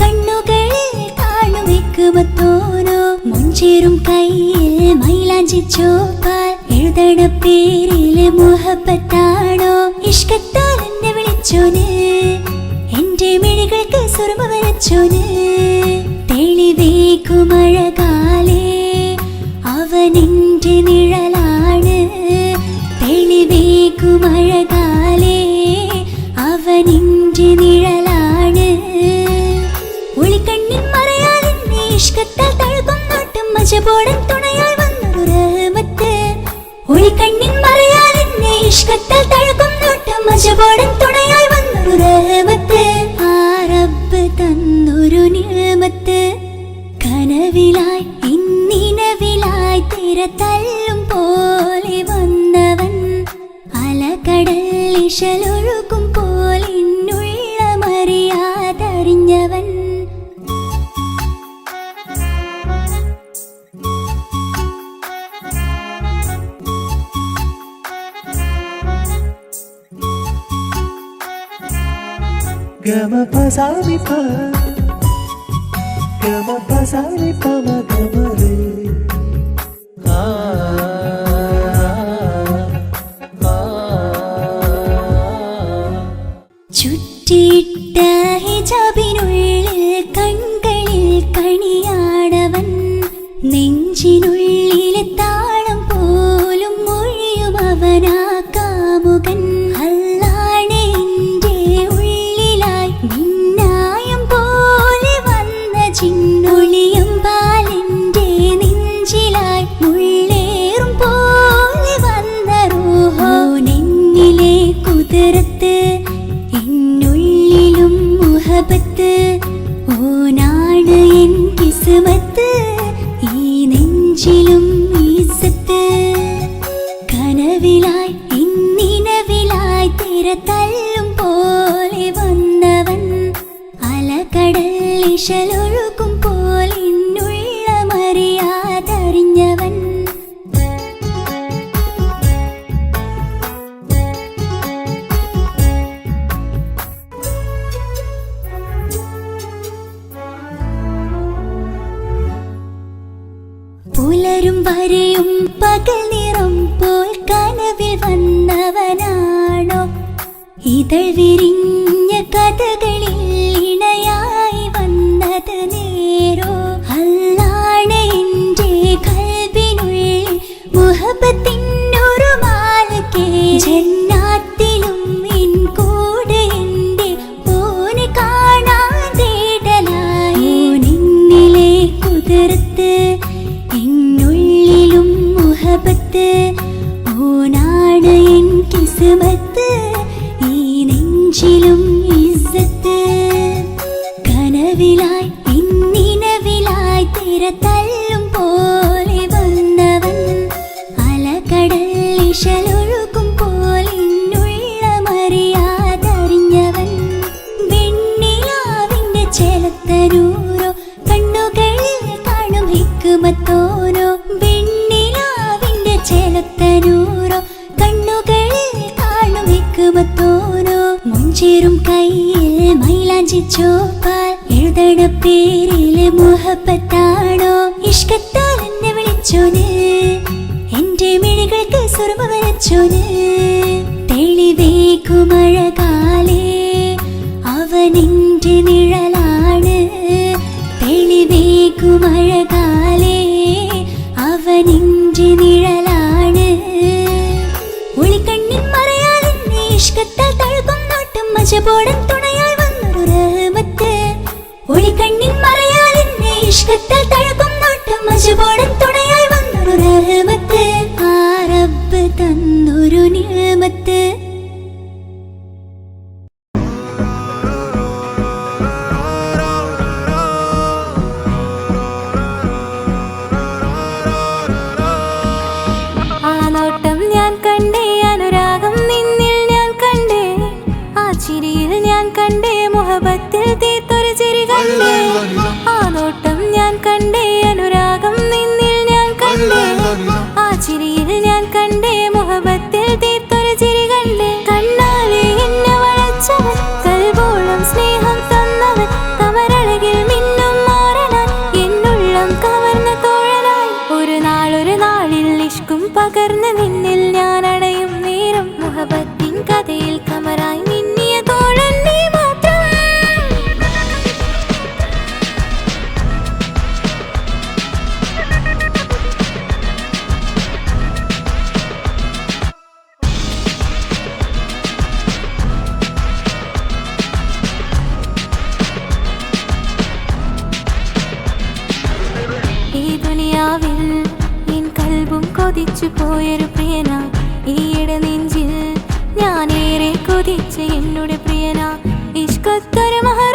കണ്ണുകളിൽ കണ്ണുകളിൽ മൈലാഞ്ചി ചോപ്പാൽ എഴുതണ പേരിൽ മുഹബത്താണോ? ഇഷ്കത്താൽ എന്നെ വിളിച്ചോനേ. സുർമ വരച്ചോന് തെളിവേക്കുമഴകാലേ അവനിന്റെ നിഴലാണ്. തെളിവേക്കുമഴകാലേ നിഴലാണ്. തഴുകും നോട്ടും മജപോടൻ തുണയാൽ വന്നൊരുമത്ത് ഒളിക്കണ്ണിൽ തല്ലും പോലെ വന്നവൻ അലകടലിശലൊഴുകും പോലിന്നുള്ളമറിയാതറിഞ്ഞവൻ Gama pasami pa Gama pasami pa ma gama re Yeah. ഇതൾ വിരിഞ്ഞ ഇഷ്കത്താൽ തഴുകും നോട്ടം മജബോടൻ തുണയാൽ വന്നൊരു റഹമത്ത്. ഒളികണ്ണിൻ മറയാൽ എന്നെ ഇഷ്കത്താൽ തഴുകും നോട്ടം മജബോടൻ ഞാനേറെ കൊതിച്ച് എന്നോട് പ്രിയന. ഇഷ്കത്തൊരു മഹ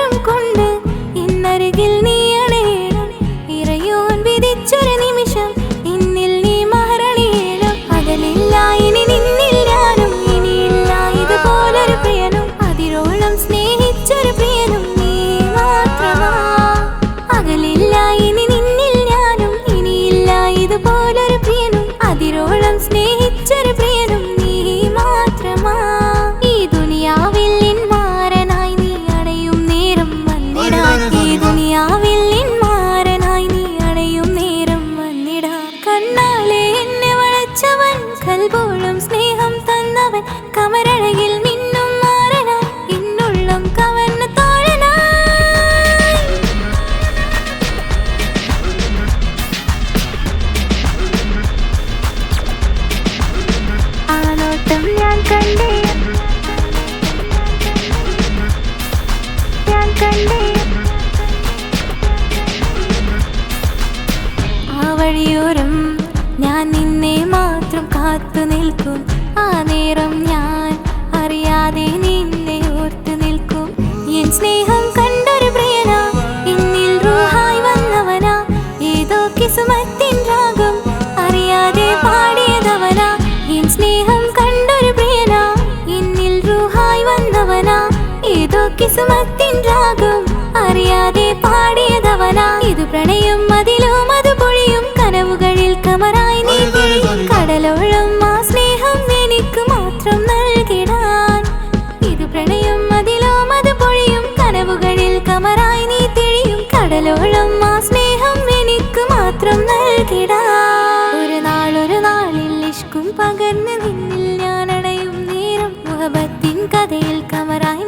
കിസുമത്തിൻ രാഗം അറിയാതെ പാടിയതവനാ. ഇത് പ്രണയം അതിലും അത് പൊഴിയും. കനവുകളിൽ കമറായി കടലോളം ആ സ്നേഹം മാത്രം നൽകിടാൻ. ഇത് പ്രണയം കമറായി നീ കടലോളം ആ സ്നേഹം മാത്രം ഒരു നാളിൽ ഇഷ്കും പകർന്ന് നിന്നിൽ. ഞാൻ നേരം മുഖബത്തിൻ കഥയിൽ കമറായി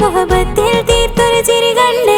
മുഹബത്തിൽ തീർത്തൊരു ചിരി കണ്ട്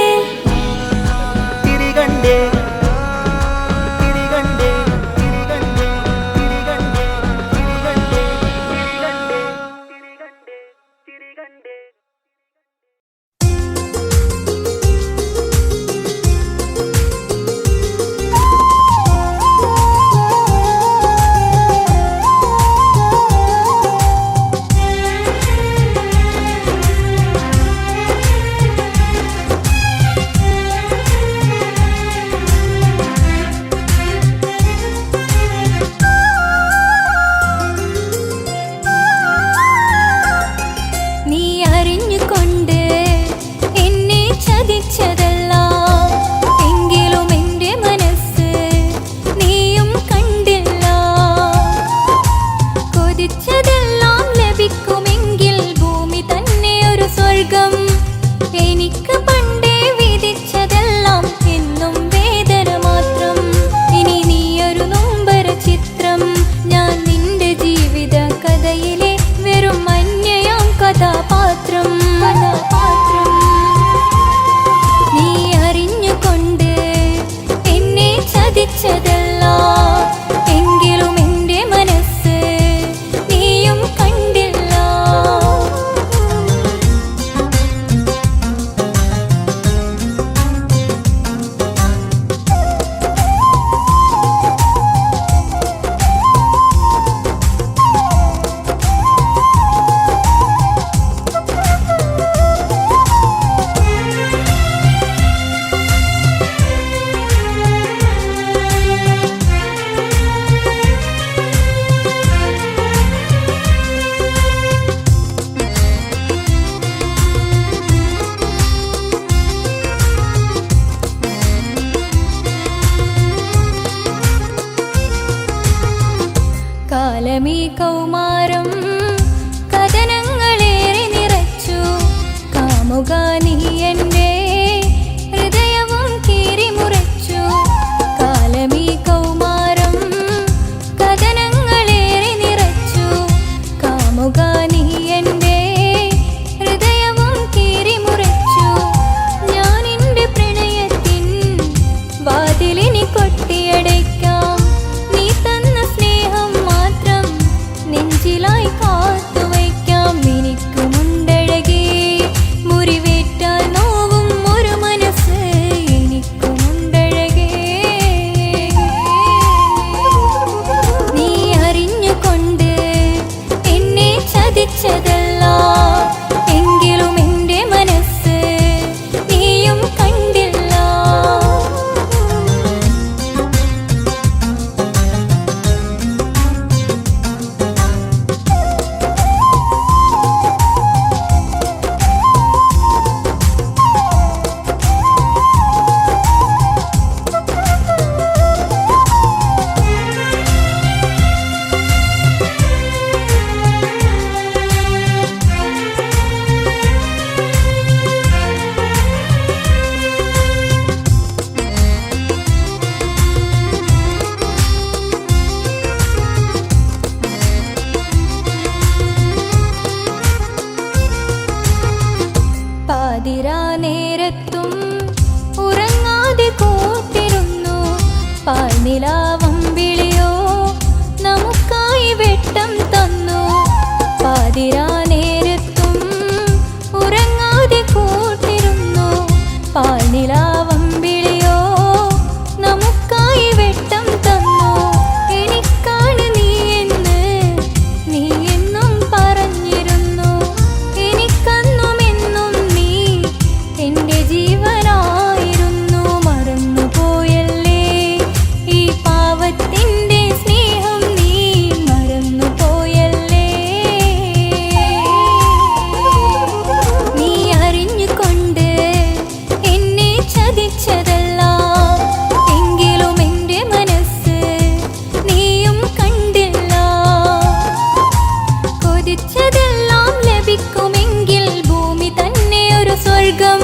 കൊതിച്ചതെല്ലാം ലഭിക്കുമെങ്കിൽ ഭൂമി തന്നെ ഒരു സ്വർഗം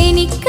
എനിക്ക്